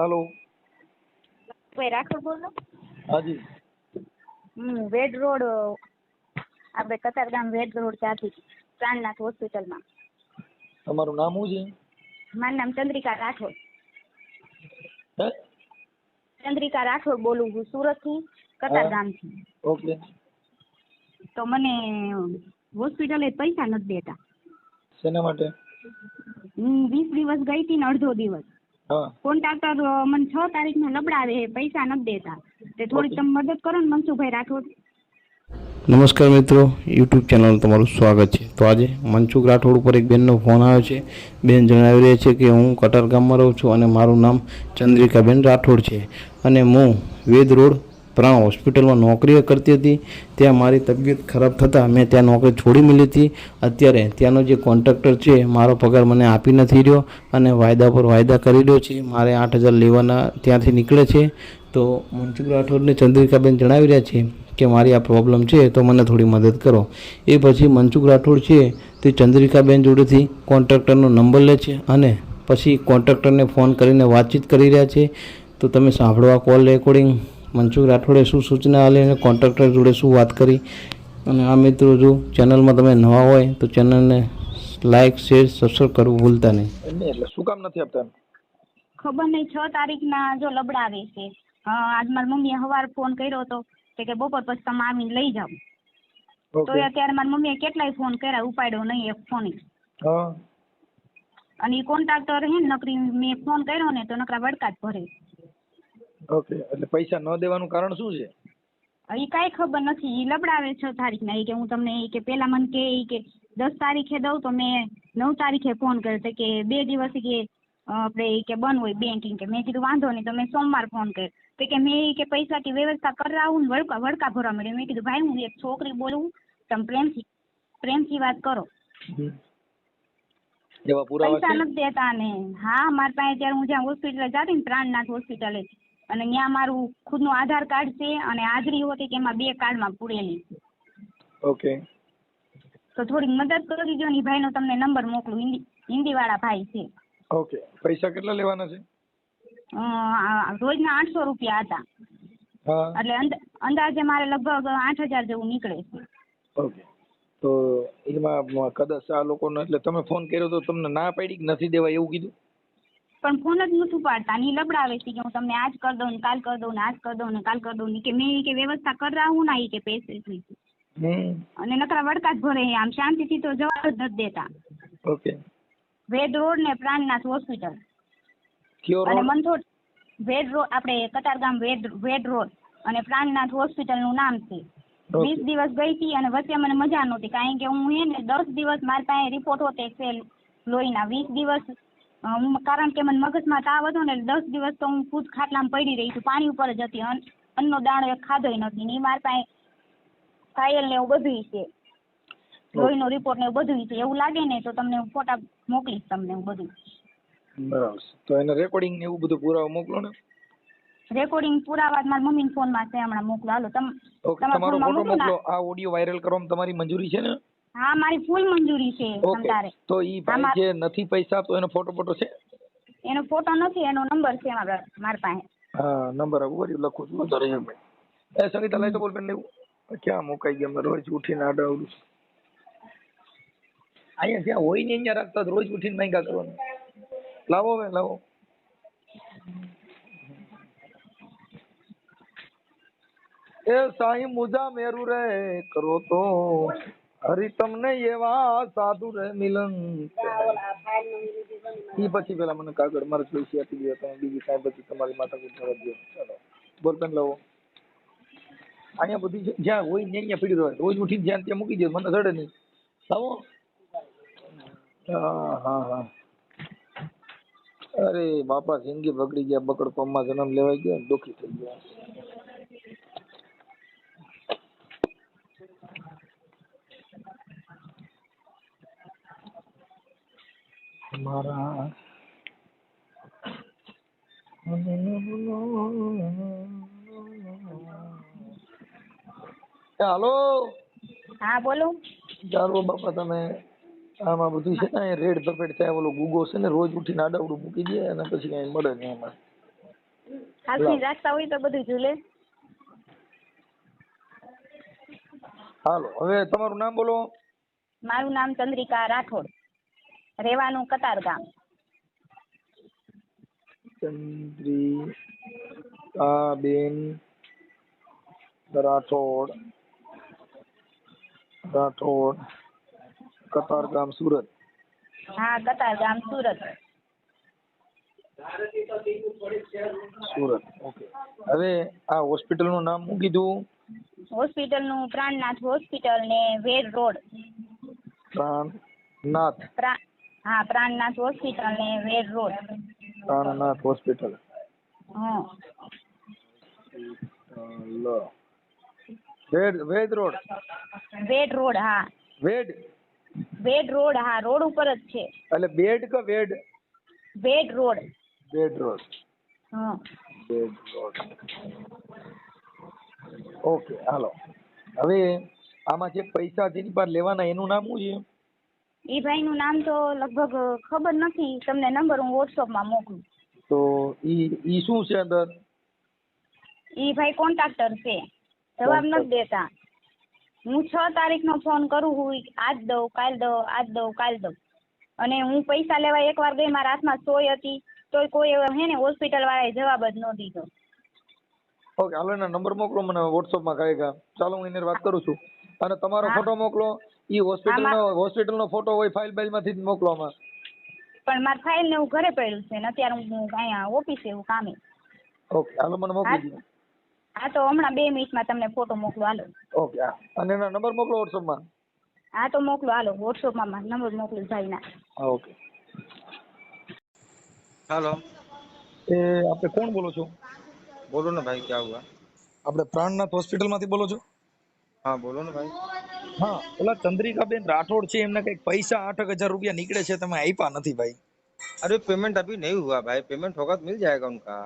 હાલો. ભાઈ રાઠોડ બોલો. હાજી. હમ વેડ રોડ આપણે કતારગામ વેડ રોડ ત્યાંથી પ્રાણનાથ હોસ્પિટલમાં. તમારું નામ શું છે? મારું નામ ચંદ્રિકા રાઠોડ. ચંદ્રિકા રાઠોડ બોલું છું સુરતથી કતારગામથી ઓકે. તો મને હોસ્પિટલે પૈસા નથી દેતા. શેના માટે? હું વીસ દિવસ ગઈ હતી ને અડધો દિવસ. હા કોન્ટ્રાક્ટર મને છ તારીખને લબડાવે છે પૈસા નથી દેતા. તે થોડીક તમે મદદ કરો ને મનસુખભાઈ રાઠોડ. નમસ્કાર મિત્રો યુટ્યુબ ચેનલ તમારું સ્વાગત છે. તો આજે મનસુખ રાઠોડ ઉપર એક બેનનો ફોન આવ્યો છે. બેન જણાવી રહ્યા છે કે હું કટાર ગામમાં રહું છું અને મારું નામ ચંદ્રિકાબેન રાઠોડ છે. અને હું વેદ રોડ પ્રાણ હોસ્પિટલમાં નોકરીઓ કરતી હતી. ત્યાં મારી તબિયત ખરાબ થતાં મેં ત્યાં નોકરી છોડી મેલી હતી. અત્યારે ત્યાંનો જે કોન્ટ્રાક્ટર છે, મારો પગાર મને આપી નથી રહ્યો અને વાયદા પર વાયદા કરી રહ્યો છે. મારે આઠ હજાર લેવાના ત્યાંથી નીકળે છે. તો મનસુખ રાઠોડને ચંદ્રિકાબેન જણાવી રહ્યા છે કે મારી આ પ્રોબ્લેમ છે તો મને થોડી મદદ કરો. એ પછી મનસુખ રાઠોડ છે તે ચંદ્રિકાબેન જોડેથી કોન્ટ્રાક્ટરનો નંબર લે છે અને પછી કોન્ટ્રાક્ટરને ફોન કરીને વાતચીત કરી રહ્યા છે. તો તમે સાંભળો આ કોલ રેકોર્ડિંગ મનસુખ રાઠોડે શું સૂચના આપી અને કોન્ટ્રાક્ટર જોડે શું વાત કરી? અને આ મિત્રો જો ચેનલમાં તમે નવા હોય તો ચેનલને લાઈક શેર સબસ્ક્રાઈબ કરવું ભૂલતા નહીં. એટલે શું કામ નથી આપતા ખબર નહીં છ તારીખના જો લબડાવે છે. આજ મારી મમ્મીએ સવારે ફોન કર્યો હતો કે બપોર પછી તમે આવીને લઈ જાઓ. તો અત્યારે મારી મમ્મીએ કેટલાય ફોન કર્યા ઉપાડ્યો નહીં એક ફોન. હા. અને એ કોન્ટ્રાક્ટર હે નકરી મેં ફોન કર્યો ને તો નકરા વડકા જ ભરે. ઓકે એટલે પૈસા ન દેવાનું કારણ શું છે? એ કાંઈ ખબર નથી એ લબડાવે છ તારીખના એ કે હું તમને એ કે પેલા મને કે એ કે દસ તારીખે દઉં તો મેં નવ તારીખે ફોન કર્યો તો કે બે દિવસ કે આપણે એ કે બંધ હોય બેંકિંગ કે મેં કીધું વાંધો નહીં તો મેં સોમવાર ફોન કર્યો. તો કે મેં એ કે પૈસા की વ્યવસ્થા કરાવું ને વડકા વડકા ભરવા મળ્યો મેં કીધું ભાઈ હું એક છોકરી બોલું તમે પ્રેમથી પ્રેમથી વાત કરો. પૈસા નથી દેતા ને. હા મારા પાસે ત્યારે હું જ્યાં હોસ્પિટલે જાતી ને પ્રાણનાથ હોસ્પિટલે અને ત્યાં મારું ખુદનું આધાર કાર્ડ છે અને હાજરી હોતી કે એમાં બે કાર્ડમાં પૂરેલી. ઓકે. તો થોડીક મદદ કરી દીજો ને ઈ ભાઈનો તમને નંબર મોકલું. હિન્દી વાળા ભાઈ છે. ઓકે. પૈસા કેટલા લેવાના છે? રોજના આઠસો રૂપિયા હતા. એટલે અંદાજે મારે લગભગ આઠ હજાર જેવું નીકળે છે. ઓકે. તો એમાં કદાચ આ લોકોને એટલે તમે ફોન કર્યો તો તમને ના પાડી કે નથી દેવા એવું કીધું? પણ ફોન જ નથી ઉપાડતા ની લબડાવે છે કે હું તમને આજ કરી દઉં ને કાલ કરી દઉં ને આજ કરી દઉં ને કાલ કરી દઉં ને કે મેં કે વ્યવસ્થા કરાવું ના એ કે પૈસે અને નકરા વડકા જ ભરે આમ શાંતિથી તો જવા જ નથી દેતા. ઓકે વેદ રોડ ને પ્રાણનાથ હોસ્પિટલ. અને મંથોડ વેડ રોડ આપણે કતારગામ વેદ વેડ રોડ અને પ્રાણનાથ હોસ્પિટલનું નામ છે. વીસ દિવસ ગઈ હતી અને વચ્ચે મને મજા નહોતી કારણ કે હું એને ને દસ દિવસ મારી પાસે રિપોર્ટ હોતે છે લોહીના. વીસ દિવસ હું કારણ કે મને મગજમાં તાવ હતો ને દસ દિવસ તો હું ખુદ ખાટલામાં પડી રહી છું. પાણી ઉપર જ હતી. અન્નનો દાણો એક ખાધોય નથી ને મારી પાસે ફાઇલ ને એવું બધું છે. લોહીનો રિપોર્ટ ને એવું બધું છે. એવું લાગે ને તો તમને હું ફોટા મોકલીશ તમને હું બધું બરાબર. તો એને રેકોર્ડિંગ ને એવું બધું પુરાવા મોકલો ને? રેકોર્ડિંગ પુરાવા મારા મમ્મી ફોનમાં છે. હમણાં મોકલો. હાલો તમે તમારો ફોટો મોકલો મોકલો. આ ઓડિયો વાયરલ કરવામાં તમારી મંજૂરી છે ને? હા મારી ફૂલ મંજૂરી છે સંતારે. તો ઈ ભાઈ જે નથી પૈસા તો એનો ફોટો ફોટો છે? એનો ફોટો નથી એનો નંબર છે મારા મારી પાસે. હા નંબર આવું કરી લખું છું. નહીં ભાઈ એ સંગીતા લઈ તો બોલ પેન લેવું. ક્યાં મુકાઈ ગયા મેં રોજ ઉઠીને આડાવડું અહીંયા જ્યાં હોય ને અહીંયા રાખતા રોજ ઉઠીને માંગ્યા કરવાનું. લાવો હવે લાવો. એ સાઈ મુજા મેરુ રે કરો તો. હરી તમને એવા સાધુ રે મિલન ઈ પછી પેલા મને કાગળ મારે જોઈશી આપી દો તમે બીજી કાંઈ પછી તમારી માતા કોઈ જવા દો. ચાલો બોલ પેન લાવો. અહીંયા બધી જ્યાં હોય ને અહીંયા પીડી રહે રોજ ઉઠીને જ્યાં ત્યાં મૂકી દો, મને ચડે નહીં. લાવો. હા હા હા. અરે, બાપા, જિંદગી બગડી ગયા, બકડ પમમાં જન્મ લેવાઈ ગયો દુઃખી થઈ ગયા. મારા હાલો. હા બોલો. ચાલો બાપા તમે આમાં બધું છે ને રેડ પપેટ થાય ઓલો ગુગો છે ને રોજ ઉઠીને આડાવડું મૂકી દે અને પછી કઈ મળે નહીં એમાં. હાથની રાખતા હોય તો બધું ઝૂલે. હાલો હવે તમારું નામ બોલો. મારું નામ ચંદ્રિકા રાઠોડ. રહેવાનું કતારગામ ચંદ્રિકાબેન રાઠોડ રાઠોડ કતારગામ સુરત. હા કતારગામ સુરત. સુરત ઓકે. હવે આ હોસ્પિટલનું નામ શું કીધું? હોસ્પિટલનું પ્રાણનાથ હોસ્પિટલ ને વેર રોડ. પ્રાણનાથ. પ્રા હા પ્રાણનાથ હોસ્પિટલ ને વેર રોડ. પ્રાણનાથ હોસ્પિટલ હા. વેડ વેડ રોડ. વેડ રોડ હા. વેડ વેડ રોડ હા રોડ ઉપર જ છે. એટલે બેડ કે Ved? Ved road. Bed road. હા. Bed road. Okay hello. હવે આમાં જે પૈસા જેની પાસે લેવાના એનું નામ શું છે? એ ભાઈનું નામ તો લગભગ ખબર નથી તમને નંબર હું વોટ્સઅપમાં મોકલું. તો ઈ ઈ શું છે અંદર? ઈ ભાઈ કોન્ટ્રાક્ટર છે જવાબ નથી દેતા. હું છ તારીખનો ફોન કરું હું આજ દઉં કાલ દઉં આજ દઉં કાલ દઉં. અને હું પૈસા લેવા એકવાર ગઈ મારા હાથમાં સોય હતી તોય કોઈ હે ને હોસ્પિટલ વાળાએ જવાબ જ ન દીધો. ઓકે હાલો એના નંબર મોકલો મને વોટ્સઅપમાં કાંઈ ચાલો હું એને વાત કરું છું. અને તમારો ફોટો મોકલો. ઈ હોસ્પિટલનો હોસ્પિટલનો ફોટો હોય ફાઇલ બાઇલમાંથી જ મોકલો માં પણ મારી ફાઇલ ને હું ઘરે પડ્યું છે ને અત્યારે હું અહીંયા ઓફિસે હું કામે. ઓકે હાલો મને મોકલી દો. હા તો હમણાં બે મિનિટમાં તમને ફોટો મોકલો હાલો. ઓકે હા. અને એનો નંબર મોકલો WhatsApp માં. હા તો મોકલો હાલો. વોટ્સઅપમાં નંબર મોકલો ભાઈના. ઓકે હાલો. એ આપણે કોણ બોલો છો? બોલો ને ભાઈ ક્યાં હુઆ આપણે પ્રાણનાથ હોસ્પિટલમાંથી બોલો છો? હા બોલો ને ભાઈ. હા ઓલા ચંદ્રિકાબેન રાઠોડ છે એમને કંઈક પૈસા આઠ હજાર રૂપિયા નીકળે છે તમે આપ્યા નથી ભાઈ अरे पेमेंट अभी नहीं हुआ भाई पेमेंट होगा तो मिल जाएगा उनका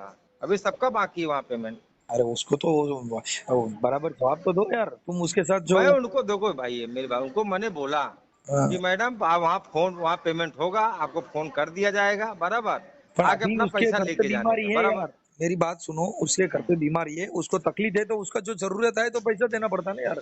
अभी सबका बाकी है वहाँ पेमेंट अरे उसको तो वो बराबर जवाब तो दो यार तुम उसके साथ जो भाई उनको देखो भाई ये मेरे भाई उनको मैंने बोला हाँ। कि मैडम आप वहाँ फोन वहाँ पेमेंट होगा आपको फोन कर दिया जाएगा बराबर पर आगे अभी अपना उसके पैसा घर पे लेके बीमारी जाने है बराबर यार मेरी बात सुनो उसके घर पे बीमारी है उसको तकलीफ है तो उसका जो जरूरत है तो पैसा देना पड़ता है ना यार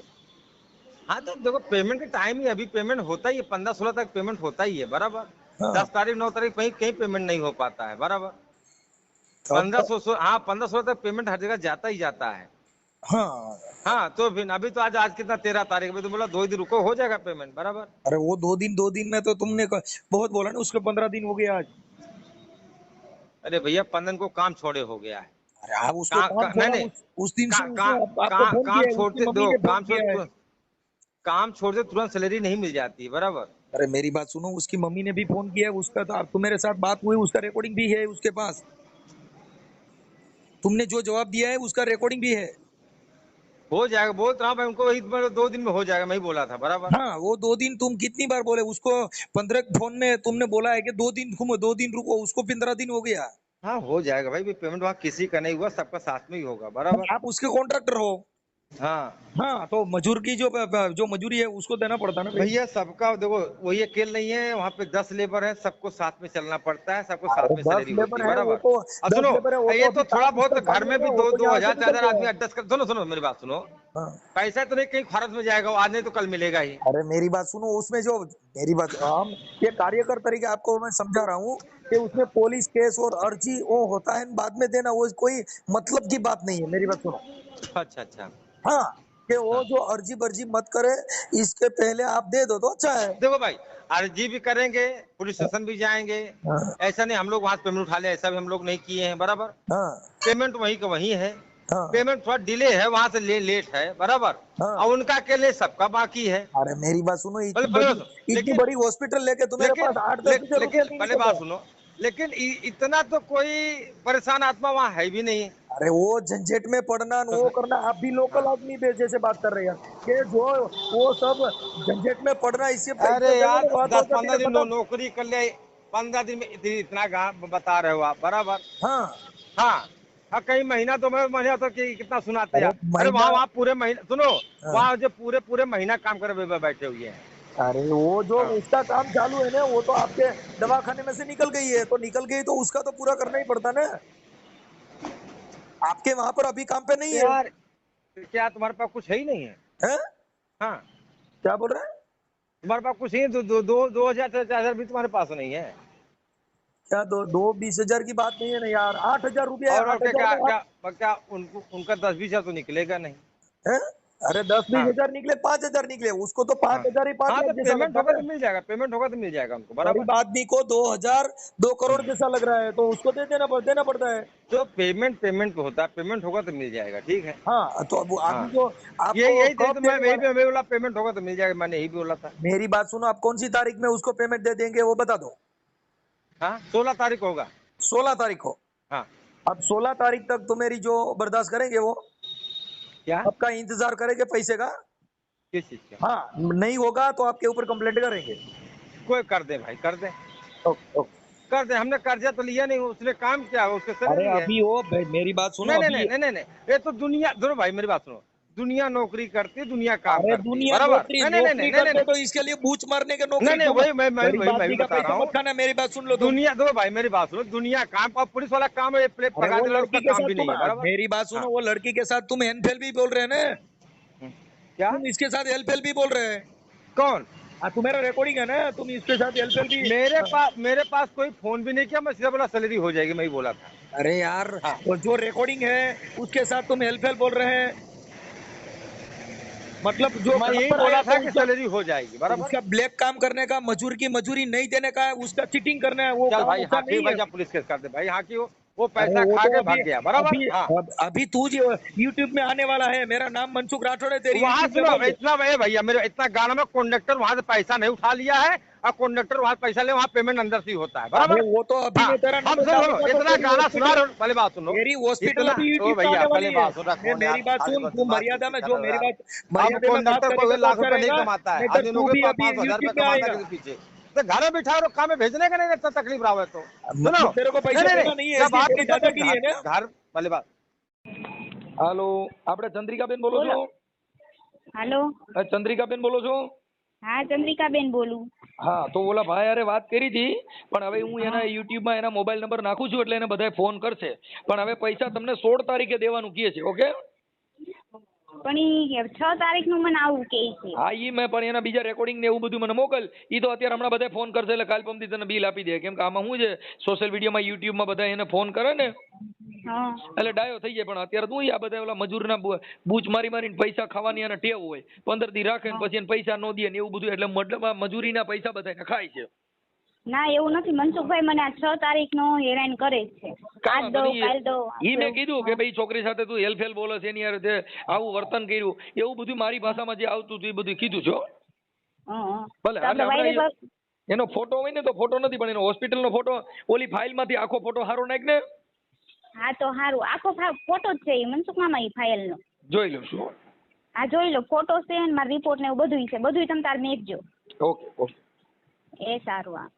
हाँ तो देखो पेमेंट का टाइम ही अभी पेमेंट होता ही है पंद्रह सोलह तक पेमेंट होता ही है बराबर। हाँ। दस तारीख नौ तारीख कहीं कहीं पेमेंट नहीं हो पाता है बराबर। तो पंद्रह सौ सौ- हाँ पंद्रह सोलह तक पेमेंट हर जगह जाता ही जाता है। हाँ। हाँ तो फिर अभी तो आज आज कितना तेरह तारीख अभी तो बोला दो दिन रुको हो जाएगा पेमेंट बराबर। अरे वो दो दिन दो दिन में तो तुमने बहुत बोला ना उसके पंद्रह दिन हो गया आज। अरे भैया पंद्रह को काम छोड़े हो गया है। अरे आप उसको काम नहीं, नहीं। उस, उस दिन से का, का, का, काम छोड़ते दो काम छोड़ते काम छोड़ते तुरंत सैलरी नहीं मिल जाती बराबर? अरे मेरी बात सुनो उसकी मम्मी ने भी फ़ोन किया है उसका तो आप मेरे साथ बात हुई उसका रिकॉर्डिंग भी है उसके पास। तुमने जो जवाब दिया है उसका रिकॉर्डिंग भी है। हो जाएगा बोल रहा भाई उनको वही दो दिन में हो जाएगा मैं ही बोला था बराबर? हाँ वो दो दिन तुम कितनी बार बोले उसको पंद्रह फ़ोन में तुमने बोला है कि दो दिन घूमो दो दिन रुको उसको पंद्रह दिन हो गया। हाँ हो जाएगा भाई पेमेंट वहाँ किसी का नहीं हुआ सबका साथ में ही होगा बराबर? आप उसके कॉन्ट्रैक्टर हो। हाँ। हाँ तो मजूर की जो जो मजूरी है उसको देना पड़ता है ना भैया सबका देखो वही अकेले नहीं है वहाँ पे दस लेबर है सबको साथ में चलना पड़ता है सबको साथ में सैलरी होती है बराबर। तो सुनो ये तो तो थोड़ा बहुत घर में भी दो दो हज़ार से चार हज़ार आदमी। एडजस्ट कर सुनो सुनो मेरी बात सुनो। हाँ। पैसा तो नहीं कहीं खर्च में जाएगा वो आज नहीं तो कल मिलेगा ही। अरे मेरी बात सुनो उसमें जो मेरी बात हम ये कार्यकर तरीके आपको मैं समझा रहा हूँ कि उसमें पुलिस केस और अर्जी वो होता है बाद में देना वो कोई मतलब की बात नहीं है मेरी बात सुनो। अच्छा अच्छा। हाँ कि वो जो अर्जी बर्जी मत करे इसके पहले आप दे दो तो अच्छा है। देखो भाई अर्जी भी करेंगे पुलिस स्टेशन भी जाएँगे। हाँ। ऐसा नहीं हम लोग वहाँ से पेमेंट उठा ले ऐसा भी हम लोग नहीं किए हैं बराबर? हाँ। पेमेंट वही का वहीं है। हाँ। पेमेंट थोड़ा डिले है वहाँ से ले लेट है बराबर? हाँ। और उनका अकेले सबका बाकी है। अरे मेरी बात सुनो इतनी बड़ी लेकिन- बड़ी हॉस्पिटल लेके तुम्हारे लेकिन बात सुनो लेकिन इतना तो कोई परेशान आत्मा वहाँ है भी नहीं। अरे वो झंझट में पड़ना वो करना आप भी लोकल आदमी पे जैसे बात कर रहे हैं कि जो वो सब झंझट में पड़ना इससे अरे यार दस पंद्रह दिन मतलब- नौकरी कर ले पंद्रह दिन में इतना बता रहे हो आप बराबर? हाँ। हाँ हाँ कई महीना तो मैं महीना तो कि कितना सुनाते हैं अरे वहाँ वहाँ पूरे महीना सुनो हाँ। वहाँ जो पूरे पूरे महीना काम करे बैठे हुए हैं। अरे वो जो हाँ। उसका काम चालू है ना वो तो आपके दवाखाने में से निकल गई है तो निकल गई तो उसका तो पूरा करना ही पड़ता ना। आपके वहाँ पर अभी काम पे नहीं है? यार क्या तुम्हारे पास कुछ है ही नहीं है? हैं? हाँ। क्या बोल रहे हैं? तुम्हारे पास कुछ ही दो दो दो दो हज़ार चार हज़ार भी तुम्हारे पास नहीं है। क्या दो दो बीस हज़ार की बात नहीं है ना यार? आठ हज़ार रुपया और, और क्या क्या क्या क्या उनको उनका दस बीस हज़ार तो निकलेगा नहीं। हैं? अरे दस बीस हाँ। हज़ार निकले पाँच हज़ार निकले उसको तो पाँच हज़ार ही पाँच हाँ लाख तो पेमेंट होगा तो मिल जाएगा पेमेंट होगा तो मिल जाएगा उनको बराबर। आदमी को दो हज़ार दो करोड़ जैसा लग रहा है तो उसको दे देना पड़- देना पड़ता है। तो पेमेंट पेमेंट पे होता है पेमेंट होगा तो मिल जाएगा ठीक है। हाँ तो अब आदमी हाँ। को आपको यही तो मैं यही मैं बोला पेमेंट होगा तो मिल जाएगा मैंने यही बोला था। मेरी बात सुनो आप कौन सी तारीख में उसको पेमेंट दे देंगे वो बता दो। हाँ सोलह तारीख होगा। सोलह तारीख को? हाँ। अब सोलह तारीख तक तो मेरी जो बर्दाश्त करेंगे वो? क्या? आपका इंतज़ार करेंगे पैसे का। किस चीज़ का? हाँ नहीं होगा तो आपके ऊपर कंप्लेंट करेंगे। कोई कर दे भाई कर दे। Okay, okay. कर दे हमने कर्जा तो लिया नहीं उसने काम किया उसके अरे अभी वो मेरी बात सुनो नहीं नहीं नहीं नहीं नहीं ये तो दुनिया दोनों भाई मेरी बात सुनो। दुनिया नौकरी करती दुनिया काम करती दुनिया नौकरी नहीं नहीं नौकरी नहीं नहीं नहीं तो इसके लिए बूच मारने के नौकरी नहीं, नहीं, क्यों? वही मैं- मैं- वही- मैं बता रहा हूँ। खाना मेरी बात सुन लो दुनिया दो भाई मेरी बात सुनो दुनिया काम अब पुलिस वाला काम है प्लेट पका वो लड़की के काम भी नहीं है मेरी बात सुनो हाँ। वो लड़की के साथ तुम एनफेल भी बोल रहे हैं ना? क्या? तुम इसके साथ एलफेल भी बोल रहे हैं। कौन? हाँ तुम्हारा रिकॉर्डिंग है ना? तुम इसके साथ एलफेल भी मेरे पास मेरे पास कोई फ़ोन भी नहीं किया मैं सीधा बोला सैलरी हो जाएगी मैं ही बोला था। अरे यार हाँ। जो रिकॉर्डिंग है उसके साथ तुम एलफेल बोल रहे हैं। मतलब जो मैं यही बोला था तो कि सैलरी हो जाएगी बराबर? उसका ब्लैक काम करने का मजूर की मजूरी नहीं देने का है उसका चीटिंग करने है वो चल भाई हाकी हाँ। भाई पुलिस केस कर दे भाई हाकी वो वो पैसा खा तो के भाग गया बराबर? अभी हाँ। अभी तू जो यूट्यूब में आने वाला है मेरा नाम मनसुख राठौड़ है तेरी वहाँ से इतना भाई भैया मेरे इतना गाना में कंडक्टर वहाँ से पैसा नहीं उठा लिया है और कंडक्टर वहाँ पैसा ले वहाँ पेमेंट अंदर से ही होता है बराबर अरे वो तो अभी हाँ, मैं तेरा हम नंबर सुनो डालूंगा तो इतना तेरी गाना हॉस्पिटल- सुना रहे हो, पहले बात सुनो मेरी हॉस्पिटल इतना- अभी ओ यूट्यूब पे भैया आने पहले वाली बात सुन है रखो मैं- मेरी यार, बात आगे सुन बात तू बात मर्यादा में कर जो रहा मेरी है। बात अब मर्यादा में बात कंडक्टर को करेगा लाख तो रुपए नहीं करेगा, कमाता है नहीं अब तो दिनों तू के भी पाँच अभी पाँच हजार रुपए यूट्यूब में कमाता है आएगा किसी पीछे तो घर में बिठा काम में भेजने का नहीं इतना तकलीफ रहा है तो मतलब सुनो तेरे को पैसा नहीं, देना नहीं है, जब इसलिए आप तेरी इतना दादागिरी है ना? घर पहले बात હાલો આપણે ચંદ્રિકાબેન બોલો છો બોલો. હાલો અ, ચંદ્રિકાબેન બોલો છો હા ચંદ્રિકાબેન બોલું. હા તો ઓલા ભાઈ અરે વાત કરી હતી પણ હવે હું એના યુટ્યુબમાં એના મોબાઈલ નંબર નાખું છું એટલે એને બધાય ફોન કરશે. પણ હવે પૈસા તમને સોળ તારીખે દેવાનું કહે છે ઓકે? પણ ઈ છ તારીખનું મને આવું કહે છે. હા ઈ મેં પણ એના બીજા રેકોર્ડિંગ ને એવું બધું મને મોકલ. ઈ તો અત્યારે હમણાં બધા ફોન કરશે એટલે કાલ પમથી તને બિલ આપી દે. કેમ કે આમાં શું છે સોશિયલ મીડિયામાં યુટ્યુબમાં બધા એને ફોન કરે ને. એટલે ડાયો થઈ જાય પણ અત્યારે શું આ બધા ઓલા મજૂરના બૂચ મારી મારીને પૈસા ખાવાની અને ટેવ હોય. પંદર દી રાખે ને પછી પૈસા ન દે ને એવું બધું એટલે મતલબ મજૂરીના પૈસા બધાને ખાય છે. ના એવું નથી. મનસુખભાઈ મને આ છ તારીખનો હેરાન કરે છે. આજ દો કાલ દો ઈ મેં કીધું કે ભાઈ છોકરી સાથે તું હેલફેલ બોલે છે એની હારે આવું વર્તન કર્યું એવું બધું મારી ભાષામાં જે આવતું હતું એ બધું કીધું છો. ભલે એટલે એનો ફોટો હોય ને તો ફોટો નથી પણ એનો હોસ્પિટલનો ફોટો ઓલી ફાઇલમાંથી આખો ફોટો સારો નાખ ને. હા તો સારું આખો ફોટો જ છે એ મનસુખ મામા ઈ ફાઇલનો. જોઈ લઉં છું. આ જોઈ લો. ફોટો છે ને મારા રિપોર્ટ ને એવું બધું છે. બધું તમે તાર મેકજો. Okay okay. એ સારું હા